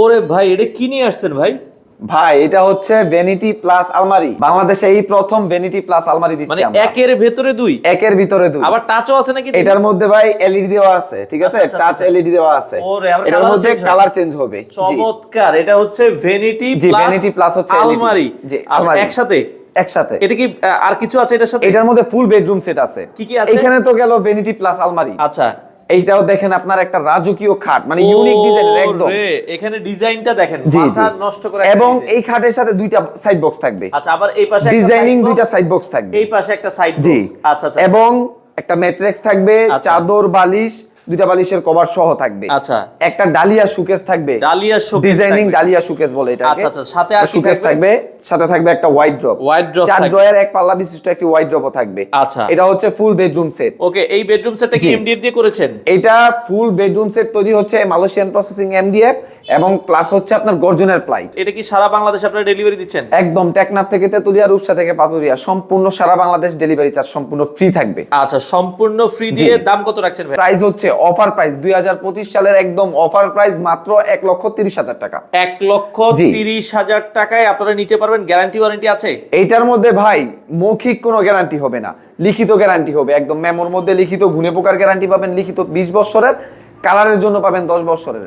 ওরে ভাই এটা কি নিয়ে আসছেন ভাই? ভাই এটা হচ্ছে ভ্যানিটি প্লাস আলমারি। বাংলাদেশে এই প্রথম ভ্যানিটি প্লাস আলমারি মানে দিচ্ছি আমরা। একের ভেতরে দুই? একের ভিতরে দুই। আবার টাচও আছে নাকি এটার মধ্যে ভাই এলইডি দেওয়া আছে ঠিক আছে? আচ্ছা, আচ্ছা, টাচ আচ্ছা। এলইডি দেওয়া আছে। এটার মধ্যে কালার চেঞ্জ হবে। চমৎকার এটা হচ্ছে vanity G, plus vanity plus হচ্ছে আলমারি। আচ্ছা আলমারি। একসাথে? একসাথে। এটা কি আর কিছু আছে এটার সাথে? এটার মধ্যে ফুল বেডরুম সেট আছে। কি কি আছে? এখানে তো গেল ভ্যানিটি প্লাস আলমারি। আচ্ছা এইটাও দেখেন আপনার একটা রাজকীয় খাট মানে ইউনিক ডিজাইন একদম। এখানে ডিজাইনটা দেখেন মাথা নষ্ট করে এবং এই খাটের সাথে দুইটা সাইড বক্স থাকবে। আচ্ছা আবার এই পাশে ডিজাইনিং দুইটা সাইড বক্স থাকবে। এই পাশে একটা সাইড বক্স আচ্ছা আচ্ছা এবং একটা ম্যাট্রিক্স থাকবে আচ্ছা। চাদর বালিশ দুইটা বালিশের কভার সহ থাকবে। আচ্ছা। একটা ডালিয়া সুকেস থাকবে। Dalia showcase designing Dalia showcase বলে এটা আচ্ছা, আচ্ছা, সাথে আর সুকেস থাকবে? সাথে থাকবে একটা হোয়াইট ড্রপ Wardrobe চার ড্রয়ার এক পাল্লা বিশিষ্ট একটি হোয়াইট ড্রপও থাকবে। আচ্ছা। এটা হচ্ছে ফুল বেডরুম সেট ওকে এই বেডরুম সেটটা কি এমডিএফ দিয়ে করেছেন? এটা ফুল বেডরুম সেট তৈরি হচ্ছে মালয়েশিয়ান প্রসেসিং এমডিএফ এবং প্লাস হচ্ছে আপনার গর্জনের প্লাই এটা কি সারা বাংলাদেশে আপনারা ডেলিভারি দিচ্ছেন? একদম টেকনাফ থেকে তেতুলিয়া রূপসা থেকে পাতুরিয়া সম্পূর্ণ সারা বাংলাদেশ ডেলিভারি চার্জ সম্পূর্ণ ফ্রি থাকবে। আচ্ছা সম্পূর্ণ ফ্রি দিয়ে দাম কত রাখছেন ভাই? প্রাইস হচ্ছে অফার প্রাইস দুই হাজার পঁচিশ সালের একদম অফার প্রাইস মাত্র এক লক্ষ তিরিশ হাজার টাকা। এক লক্ষ জি। তিরিশ হাজার টাকায় আপনারা নিতে পারবেন গ্যারান্টি ওয়ারেন্টি আছে? এইটার মধ্যে ভাই মৌখিক কোনো গ্যারান্টি হবে না। লিখিত গ্যারান্টি হবে একদম মেমোর মধ্যে লিখিত ঘুনে পোকার গ্যারান্টি পাবেন লিখিত বিশ বছরের কালারের জন্য পাবেন দশ বছরের